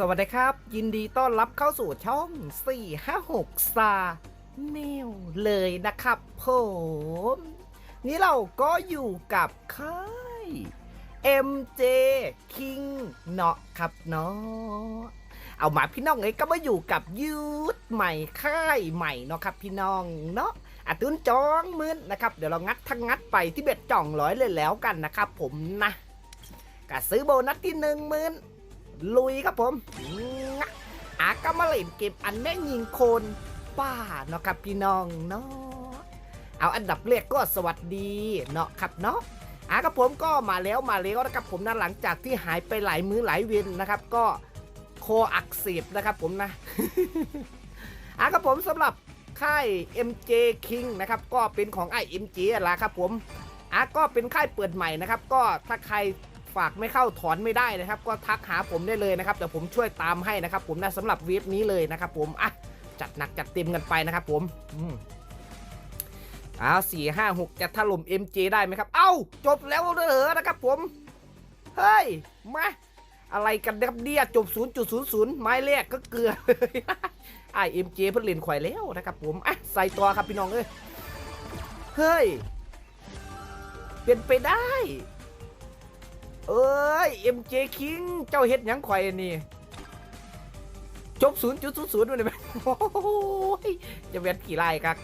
สวัสดีครับ ยินดีต้อนรับเข้าสู่ช่อง 456ซาเนลเลยนะครับผม นี่เราก็อยู่กับค่าย MJ King เนาะครับเนาะเอามาพี่น้องเอ้ยก็มาอยู่กับยูทใหม่ค่ายใหม่เนาะครับพี่น้องเนาะอาตุนจองมืนนะครับ เดี๋ยวเรางัดทั้งงัดไปที่เบ็ดจ่องร้อยเลยแล้วกันนะครับผมนะก็ซื้อโบนัสที่หนึ่งมื่น ลุยครับผมงะอาก็มาเล่นเกมอันแม่งยิงคนป้าเนาะครับพี่น้องเนาะเอาอันดับแรกก็สวัสดีเนาะครับเนาะอากับผมก็มาแล้วมาแล้วนะครับผมนะหลังจากที่หายไปหลายมือหลายเวนนะครับ ก็คออักเสบนะครับผมนะอากับผมสำหรับค่าย MJ King นะครับก็เป็นของไอ้ MJ ละครับผมอาก็เป็นค่ายเปิดใหม่นะครับ ก็ถ้าใคร ฝากไม่เข้าถอนไม่ได้นะครับ ก็ทักหาผมได้เลยนะครับเดี๋ยวผมช่วยตามให้นะครับ ผมนะสำหรับเว็บนี้เลยนะครับ ผมอะจัดหนักจัดเต็มกันไปนะครับ ผมอืมอ้าวสี่ห้าหกจะถล่ม MJ ได้ไหมครับ เอ้า จบแล้วเหรอนะครับผม เฮ้ย มาอะไรกันนะครับเนี่ยจบ 0.00 ไม้แรกก็เกลือไอเอ็มเจเพิ่งเล่นข่อยแล้วนะครับผมอะใส่ตัวครับพี่น้องเอ้ย เฮ้ย เป็นไปได้ เอ้ย MJ King เจ้าเฮ็ดหยังข่อยนี่ จบ0.00มาเลยไหมโอ้ยจะเวียนกี่ไล่ครับ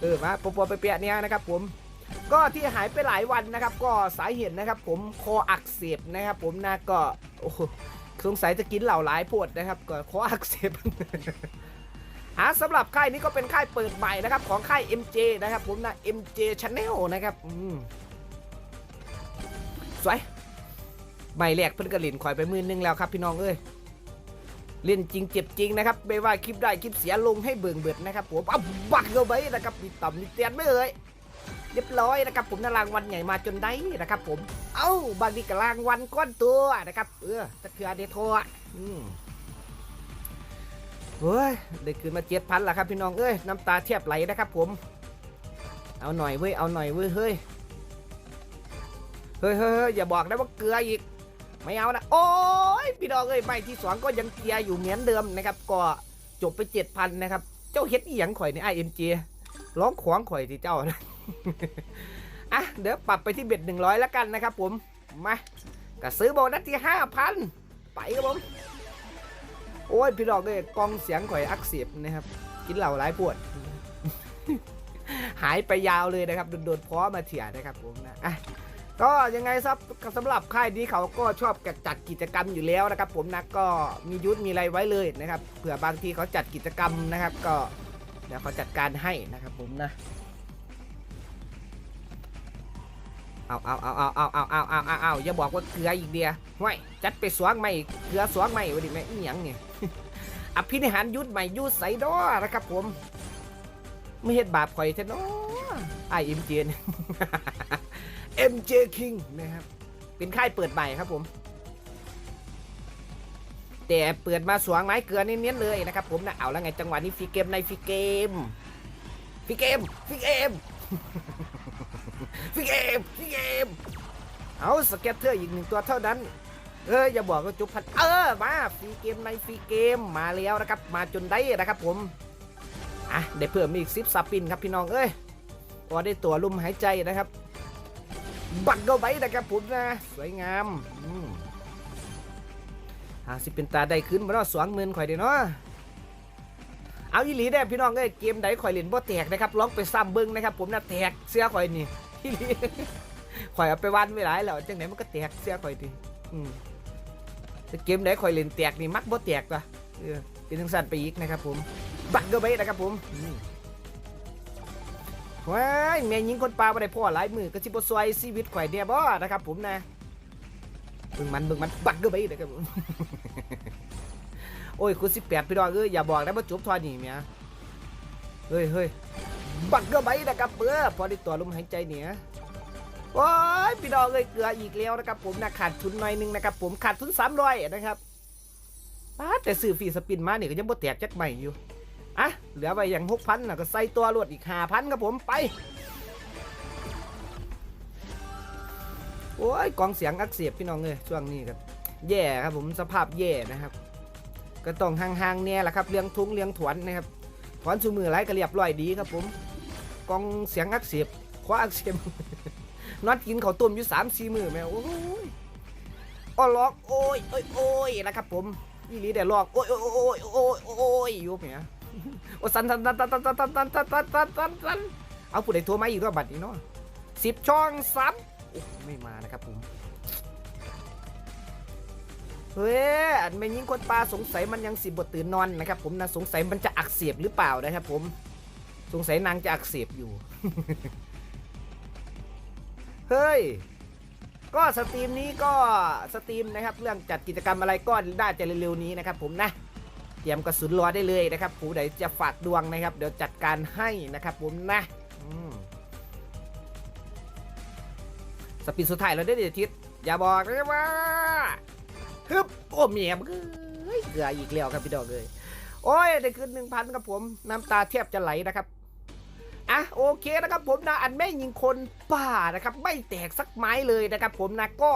เออ มาปอๆไปเปียเนี่ยนะครับผม ก็ที่หายไปหลายวันนะครับ ก็สาเหตุนะครับ ผมคออักเสบนะครับ ผมนะก็ โอ้สงสัยจะกินเหล่าหลายปวดนะครับ ก็คออักเสบหาสำหรับค่ายนี้ก็เป็นค่ายเปิดใหม่นะครับ ของค่าย MJ นะครับ ผมนะ MJ Channel นะครับ อืม สวยใบแรกเพิ่นก็เล่นข่อยไปมือนึงแล้วครับพี่น้องเอ้ยเล่นจริงเจ็บจริงนะครับไม่ว่าคลิปได้คลิปเสียลงให้เบิ่งเบิดนะครับผมเอาบักเข้าไปนะครับมีต่ำมีเตียนไม่เอ่ยเรียบร้อยนะครับผมนารางวัลใหญ่มาจนได้นะครับผม เอ้าบางทีก็รางวัลก้อนตัวนะครับ เออตะเคือเดโทอะอืมเฮ้ยได้คืนมาเจ็ดพันแล้วครับพี่น้องเอ้ยน้ำตาเทียบไหลนะครับผม เอาหน่อยเว้ยเอาหน่อยเว้ยเฮ้ย เฮ้ยเฮ้ยเฮ้ยอย่าบอกนะว่าเกลืออีก ไม่เอานะโอ้ยพี่น้องเอ้ยไม่ที่สองก็ยังเกียร์อยู่เหมือนเดิมนะครับ ก็จบไปเจ็ดพันนะครับ เจ้าเฮ็ดอีหยังข่อยในไอเอ็มจีร้องขวางข่อยที่เจ้านะอะเดี๋ยวปรับไปที่เบ็ดหนึ่งร้อยแล้วกันนะครับผม มาก็ซื้อโบนัสที่ห้าพันไปครับผม โอ้ยพี่น้องเอ้ยกองเสียงข่อยอักเสบนะครับ กินเหล้าหลายปวด หายไปยาวเลยนะครับโดนๆพราะมาเถียนะครับผมนะอะ ก็ยังไงซับสำหรับค่ายนี้เขาก็ชอบจัดกิจกรรมอยู่แล้วนะครับ ผมนะก็มียุทธมีอะไรไว้เลยนะครับเผื่อบางทีเขาจัดกิจกรรมนะครับ ก็เดี๋ยวเขาจัดการให้นะครับ ผมนะเอาเอาเอาเอาเอาเอาเอาเอาเอาเอาอย่าบอกว่าเกลืออีกเดียห้วยจัดไปสวงใหม่เกลือสวงใหม่วันนี้แม่อีหยังเนี่ยอภินิหารยุทธใหม่ยุทธใสดอนะครับผม ไม่เห็นบาปข่อยเทนอไอเอ็มเจน MJ King นะครับ เป็นค่ายเปิดใหม่ครับผม แต่เปิดมาสวงไม้เกลือเน้นๆเลยนะครับผมนะเอาแล้วไงจังหวะนี้ฟรีเกมในฟรีเกมฟรีเกมฟรีเกมฟรีเกมฟรีเกมเอาสเก็ตเตอร์อีกหนึ่งตัวเท่านั้น เอออย่าบอกว่าจุบพันเออมาฟรีเกมในฟรีเกมมาแล้วนะครับ มาจนได้นะครับผม อะได้เพิ่มอีกซิปสปินครับพี่น้องเอ้ยพอได้ตัวลุ่มหายใจนะครับ บักเข้าไปนะครับผมนะ สวยงามอืมหาสิเป็นตาได้ขึ้นมาเนาะสองหมื่นข่อยเดีเนาะเอาอีหลีได้พี่น้องเอ้ยเกมใดข่อยเล่นบ่แตกนะครับลองไปซ้ำเบิ้งนะครับ ผมนะแตกเสื้อข่อยนี่อีหลีข่อยเอาไปวันไม่หลายแล้วจังไหนมันก็แตกเสื้อข่อยดิอืมแต่เกมใดข่อยเล่นแตกนี่มักบ่แตกว่ะเออเป็นทังสั้นไปอีกนะครับผม บักเข้าไปนะครับผมว้ายแม่ยิงคนปลาบ่ได้พ่อหลายมือก็สิบ่ซวยชีวิตข่อยเนี่ยบ่นะครับผมนะเบิ่งมันเบิ่งมันบักเกอร์ไปนะครับผมโอ้ยคุณ18พี่น้องเอ้ยอย่าบอกนะว่าจบทอนี่เมียเฮ้ยเฮ้ยบักเกอร์ไปนะครับเบื่อพอได้ตัวลมหายใจเนี่ยโอ้ยพี่น้องเอ้ยเกลืออีกแล้วนะครับผมนะขาดทุนหน่อยนึงนะครับผมขาดทุน300นะครับแต่ซื้อฟีสปินมาเนี่ยก็ยังบ่แตกจักใหม่อยู่ อะเหลือไปอย่างหกพันนะก็ใส่ตัวรวดอีกห้าพันครับผมไป โอ้ยกองเสียงอักเสบพี่น้องเลยช่วงนี้ครับแย่ครับผมสภาพแย่นะครับ ก็ต้องห่างๆเนี่ยแหละครับเลี้ยงทุ้งเลี้ยงถวนนะครับถวนสูมือไรก็เรียบร้อยดีครับผมกองเสียงอักเสบคว้าอักเสบนอนกินเขาวต้มอยู่สามสี่มือแม่โอ้ยอ้อล็อกโอ้ยโอ้ยโอ้ยนะครับผมอีหลีแต่ลอกโอ้ยโอ้ยโอ้ยโอ้ยโอ้ยอยู่เนี่ย โอ้สันสันสันสันสันสันสันสันสันสันสันสันเอาผู้ใดโทรมาอีกรอบบัตรนี้เนาะสิบช่องซับโอ้ไม่มานะครับผมเฮ้ยอันไม่ยิงคนปลาสงสัยมันยังสิบทตื่นนอนนะครับผมนะสงสัยมันจะอักเสบหรือเปล่านะครับผม สงสัยนางจะอักเสบอยู่ เฮ้ย ก็สตรีมนี้ก็สตรีมนะครับ เรื่องจัดกิจกรรมอะไรก็ได้จะเร็วๆนี้นะครับผมนะ เตรียมกระสุนรอได้เลยนะครับผู้ใดจะฝากดวงนะครับ เดี๋ยวจัดการให้นะครับผมนะสปีดสุดท้ายเราได้เดียทิศอย่าบอกนะว่าฮึบโอ้เมียมเอ้ยเกลืออีกแล้วครับพี่ดอกเลยโอ้ยได้ขึ้นหนึ่งพันครับผมน้ำตาแทบจะไหลนะครับอะโอเคนะครับผมนะอันแม่ยิงคนป่านะครับ ไม่แตกสักไม้เลยนะครับ ผมนะก็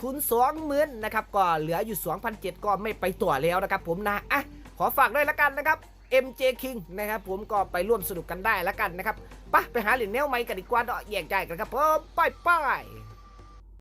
ทุนสองหมื่นนะครับก็เหลืออยู่2,007ก็ไม่ไปต่อแล้วนะครับผมนะอะ ขอฝากด้วยละกันนะครับ MJ King นะครับผมก็ไปร่วมสนุกกันได้ละกันนะครับปะไปหาเหรียญแนวไม้กันดีกว่าเนาะแยกใจกันครับผมไปไป